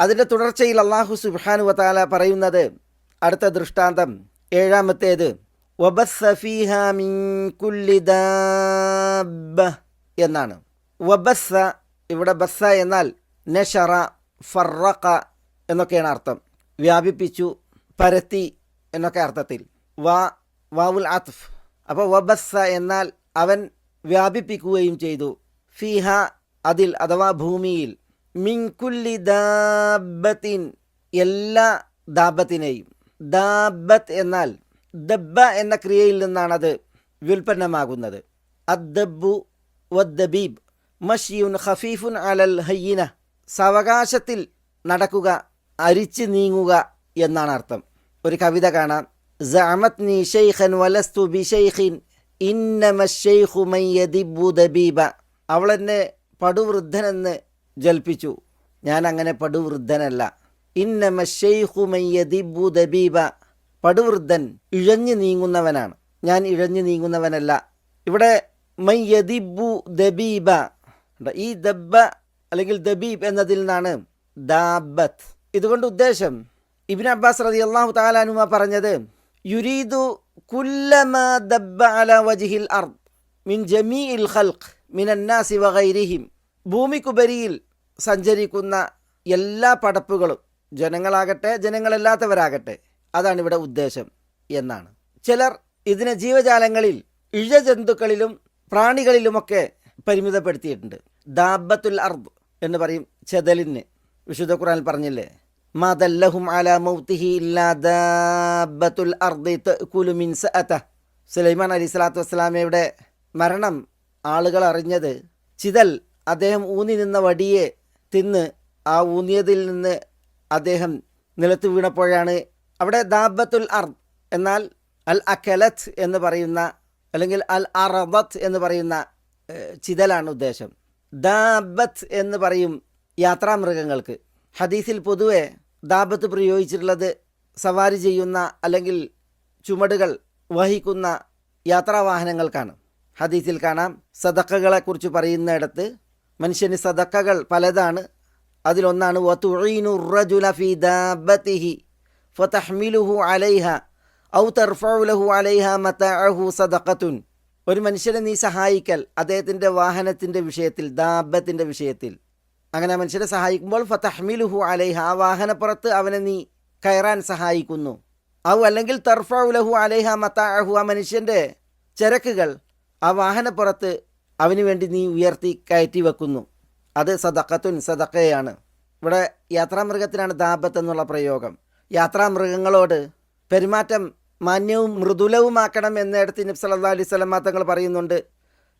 അതിന്റെ തുടർച്ചയിൽ അള്ളാഹു സുബാനു വതാല പറയുന്നത് അടുത്ത ദൃഷ്ടാന്തം ഏഴാമത്തേത്. എന്നാണ്. വബസ്സ ഇവിടെ ബസ്സ എന്നാൽ നഷറ ഫറക്ക എന്നൊക്കെയാണ് അർത്ഥം. വ്യാപിപ്പിച്ചു പരത്തി എന്നൊക്കെ അർത്ഥത്തിൽ. വാ വാവുൽ ആത്ഫ് അപ്പോൾ വബസ്സ എന്നാൽ അവൻ വ്യാപിപ്പിക്കുകയും ചെയ്തു. ഫിഹ അതിൽ അഥവാ ഭൂമിയിൽ മിൻകുല്ലി ദാബത്തിൻ എല്ലാ ദാബത്തിനെയും. ദാബത്ത് എന്നാൽ ദബ്ബ എന്ന ക്രിയയിൽ നിന്നാണത് വ്യുൽപ്പന്നമാകുന്നത്. അദ്ദബു വദ്ദബീബ് മഷിയുൻ ഖഫീഫുൻ അലൽ ഹയ്യിന സാവകാശത്തിൽ നടക്കുക അരിച്ചു നീങ്ങുക എന്നാണ് അർത്ഥം. ഒരു കവിത കാണാം. സഅമത് നീ ഷെയ്ഖൻ വലസ്തു ബി ഷെയ്ഖിൻ ഇന്നമ ഷെയ്ഖു മയ്യദിബു ദബീബ. അവളെന്നെ പടുവൃദ്ധനെന്ന് ജൽപ്പിച്ചു. ഞാൻ അങ്ങനെ പടുവൃദ്ധനല്ല. ഇന്നമ ദബീബ. പടുവൃദ്ധൻ ഇഴഞ്ഞു നീങ്ങുന്നവനാണ്. ഞാൻ ഇഴഞ്ഞു നീങ്ങുന്നവനല്ല. ഇവിടെ മയ്യദിബു ദബീബ. ഈ ദബ്ബ അല്ലെങ്കിൽ ദബീബ് എന്നതിൽ നിന്നാണ് ദാബത്ത് ഇതുകൊണ്ട് ഉദ്ദേശം ഇബിൻ അബ്ബാസ് റതി അള്ളാഹു താലാനുമ പറഞ്ഞത് യുരീദു കുല്ലമ ദബ്ബ അല വജിഹിൽ അർദ് മിൻ ജമീ ഇൽ ഖൽഖ് മിൻ അന്നാസി വഗൈരിഹിം ഭൂമിക്കുപരിയിൽ സഞ്ചരിക്കുന്ന എല്ലാ പടപ്പുകളും ജനങ്ങളാകട്ടെ ജനങ്ങളല്ലാത്തവരാകട്ടെ അതാണ് ഇവിടെ ഉദ്ദേശം എന്നാണ്. ചിലർ ഇതിനെ ജീവജാലങ്ങളിൽ ഇഴജന്തുക്കളിലും പ്രാണികളിലുമൊക്കെ പരിമിതപ്പെടുത്തിയിട്ടുണ്ട്. ദാബത്തുൽ അർബ് എന്ന് പറയും ചെതലിന്. വിശുദ്ധ ഖുറാൻ പറഞ്ഞില്ലേ? മാതല്ലഹും അല മൗത്തിഹി ദാബത്തുൽ അർദി മിൻ സഅത സുലൈമാൻ അലി സ്വലാത്തു വസ്സലാമയുടെ മരണം ആളുകൾ അറിഞ്ഞത് ചിതൽ അദ്ദേഹം ഊന്നി നിന്ന വടിയെ തിന്ന് ആ ഊന്നിയതിൽ നിന്ന് അദ്ദേഹം നിലത്ത് വീണപ്പോഴാണ് അവിടെ ദാബത്തുൽ അർ എന്നാൽ അൽ അഖലത്ത് എന്ന് പറയുന്ന അല്ലെങ്കിൽ അൽ അറബത്ത് എന്ന് പറയുന്ന ചിതലാണ് ഉദ്ദേശം. ദാബത്ത് എന്ന് പറയും യാത്രാമൃഗങ്ങൾക്ക്. ഹദീസിൽ പൊതുവെ ദാബത്ത് പ്രയോഗിച്ചിട്ടുള്ളത് സവാരി ചെയ്യുന്ന അല്ലെങ്കിൽ ചുമടുകൾ വഹിക്കുന്ന യാത്രാവാഹനങ്ങൾക്കാണ്. ഹദീസിൽ കാണാം. സദക്കകളെക്കുറിച്ച് പറയുന്നിടത്ത് മനുഷ്യന് സദക്കകൾ പലതാണ്. അതിലൊന്നാണ് ഒരു മനുഷ്യനെ നീ സഹായിക്കൽ അദ്ദേഹത്തിന്റെ വാഹനത്തിന്റെ വിഷയത്തിൽ ദാബത്തിന്റെ വിഷയത്തിൽ. അങ്ങനെ മനുഷ്യനെ സഹായിക്കുമ്പോൾ ഫതഹ്മിലുഹു അലൈഹ ആ വാഹനപ്പുറത്ത് അവനെ നീ കയറാൻ സഹായിക്കുന്നു. ഔ അല്ലെങ്കിൽ തർഫ ഉലഹു അലൈഹ അഹു ആ മനുഷ്യന്റെ ചരക്കുകൾ ആ വാഹനപ്പുറത്ത് അവന് വേണ്ടി നീ ഉയർത്തി കയറ്റി വെക്കുന്നു. അത് സദക്കത്തുൻ സദക്കയാണ് ഇവിടെ യാത്രാമൃഗത്തിനാണ് ദാബത്ത് എന്നുള്ള പ്രയോഗം. യാത്രാമൃഗങ്ങളോട് പെരുമാറ്റം മാന്യവും മൃദുലവുമാക്കണം എന്നിടത്ത് നബി അല്ലാ അലൈഹി സ്വലമ തങ്ങൾ പറയുന്നുണ്ട്.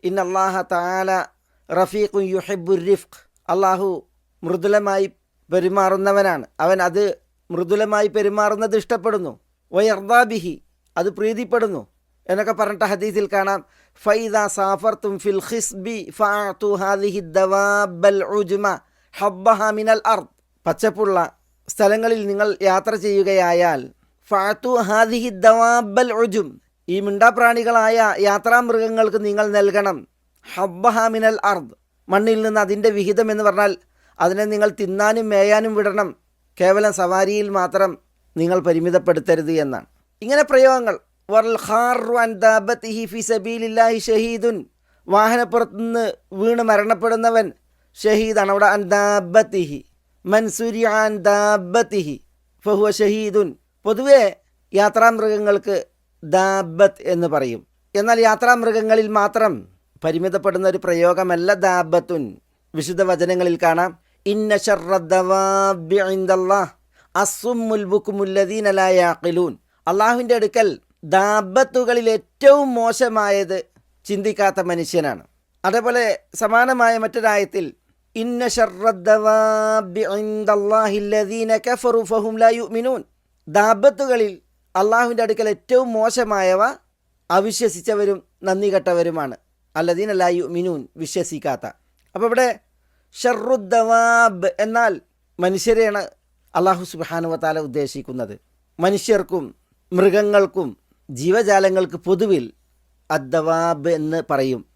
ഇൻ അള്ളാഹ താല റഫീഖു യുഹിബുർ റിഫ്ഖ് അള്ളാഹു മൃദുലമായി പെരുമാറുന്നവനാണ്. അവൻ അത് മൃദുലമായി പെരുമാറുന്നത് ഇഷ്ടപ്പെടുന്നു. വയർദാബിഹി അത് പ്രീതിപ്പെടുന്നു. എന്നൊക്കെ പറഞ്ഞിട്ട് ഹദീസിൽ കാണാം. ഫൈദ സാഫർത്തും ഫിൽ ഖിസ്ബി ഫഅതു ഹാദിഹി ദവാബൽ ഉജ്മ ഹബ്ബഹ മിനൽ അർദ്. പച്ചപ്പുള്ള സ്ഥലങ്ങളിൽ നിങ്ങൾ യാത്ര ചെയ്യുകയായാൽ ഫാത്തു ഹാദിഹി ദവാബൽ ഉജും ഈ മിണ്ടാപ്രാണികളായ യാത്രാമൃഗങ്ങൾക്ക് നിങ്ങൾ നൽകണം. ഹബ്ബഹ മിനൽ അർദ്. മണ്ണിൽ നിന്ന് അതിന്റെ വിഹിതം എന്ന് പറഞ്ഞാൽ അതിനെ നിങ്ങൾ തിന്നാനും മേയാനും വിടണം. കേവലം സവാരിയിൽ മാത്രം നിങ്ങൾ പരിമിതപ്പെടുത്തരുത് എന്നാണ്. ഇങ്ങനെ പ്രയോഗങ്ങൾ ഷഹീദുൻ. വാഹനപ്പുറത്തുനിന്ന് വീണ് മരണപ്പെടുന്നവൻ ഷഹീദാണ്. അവിടെ അൻ മൻസൂരി മൻസുരി അൻ ദാബത്തിഹി ഫഹുവ ഷഹീദുൻ. പൊതുവെ യാത്രാമൃഗങ്ങൾക്ക് ദാബത്ത് എന്ന് പറയും. എന്നാൽ യാത്രാമൃഗങ്ങളിൽ മാത്രം പരിമിതപ്പെടുന്ന ഒരു പ്രയോഗമല്ല ദാബത്തുൻ. വിശുദ്ധ വചനങ്ങളിൽ കാണാം. ഇന്ന ഷർറദ്ദവാബി ഇൻദല്ലാഹ് അസ്സുമ്മുൽ ബുക്കുമുല്ലദീന ലാ യാഖിലൂൻ. അള്ളാഹുവിന്റെ അടുക്കൽ ദാബത്തുകളിൽ ഏറ്റവും മോശമായത് ചിന്തിക്കാത്ത മനുഷ്യനാണ്. അതേപോലെ സമാനമായ മറ്റൊരായത്തിൽ ഇന്ന ദാബത്തുകളിൽ അള്ളാഹുവിന്റെ അടുക്കൽ ഏറ്റവും മോശമായവ അവിശ്വസിച്ചവരും നന്ദി കെട്ടവരുമാണ്. അല്ലദീന ലാ യുഅ്മിനൂൻ വിശ്വസിക്കാത്ത. അപ്പോൾ ഇവിടെ ഷർറുദ്ദവാബ് എന്നാൽ മനുഷ്യരെയാണ് അള്ളാഹു സുബാനുവത്താല ഉദ്ദേശിക്കുന്നത്. മനുഷ്യർക്കും മൃഗങ്ങൾക്കും ജീവജാലങ്ങൾക്ക് പൊതുവിൽ അദ്ദവാബ് എന്ന് പറയും.